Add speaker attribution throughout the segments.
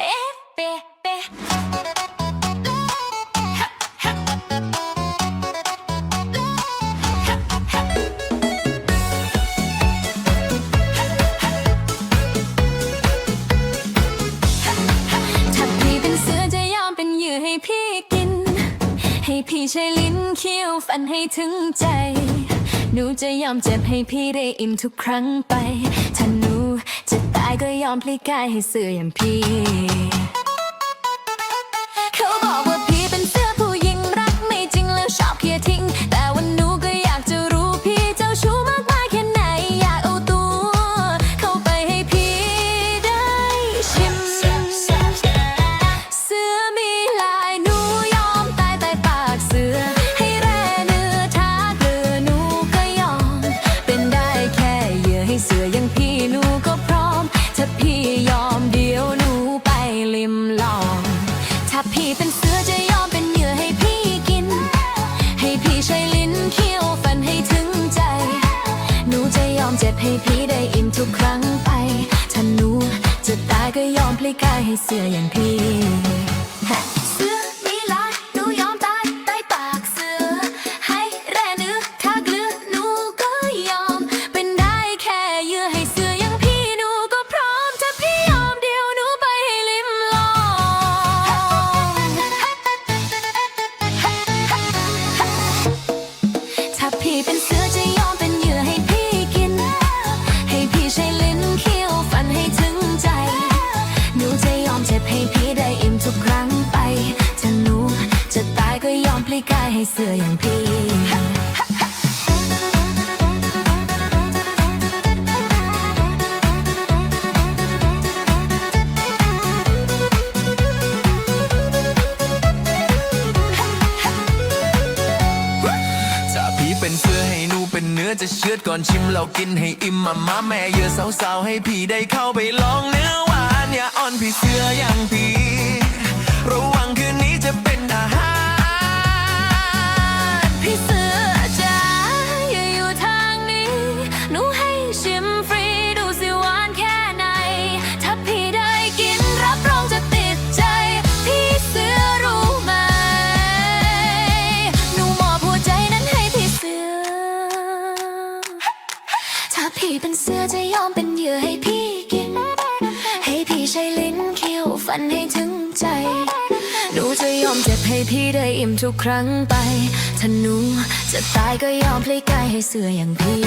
Speaker 1: ถ้าพี่เป็นเสือจะยอมเป็นเหยื่อให้พี่กิน ให้พี่ใช้ลิ้นเคี้ยวฟันให้ถึงใจ หนูจะยอมเจ็บให้พี่ได้อิ่มทุกครั้งไปายก็ยอมพลิกายให้เสืออย่างพี่ พี่เป็นเสือจะยอมเป็นเหยื่อให้พี่กิน ให้พี่ใช้ลิ้นเคี้ยวฟันให้ถึงใจ หนูจะยอมเจ็บให้พี่ได้อิ่มทุกครั้งไป ถ้าหนูจะตายก็ยอมพลีกายให้เสืออย่างพี่ เสืออย่างพี่ถ้าพี่เป็นเสือให้หนูเป็นเนื้
Speaker 2: อจะเชือดก่อนชิมเรากินให้อิ่มมาม่าแม่เยอะสาวๆให้พี่ได้เข้าไปลองเนื้อหวานอย่าอ่อนพี่เสืออย่างพี่ระวั น
Speaker 1: ให้ถึงใจ หนูจะยอมเจ็บให้พี่ได้อิ่มทุกครั้งไป ถ้าหนูจะตายก็ยอมพลีกายให้เสืออย่างพี่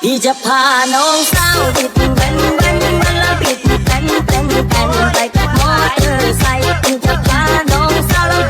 Speaker 3: พี่จะพาน้องสาวติด say cùng thật ta non sao đâu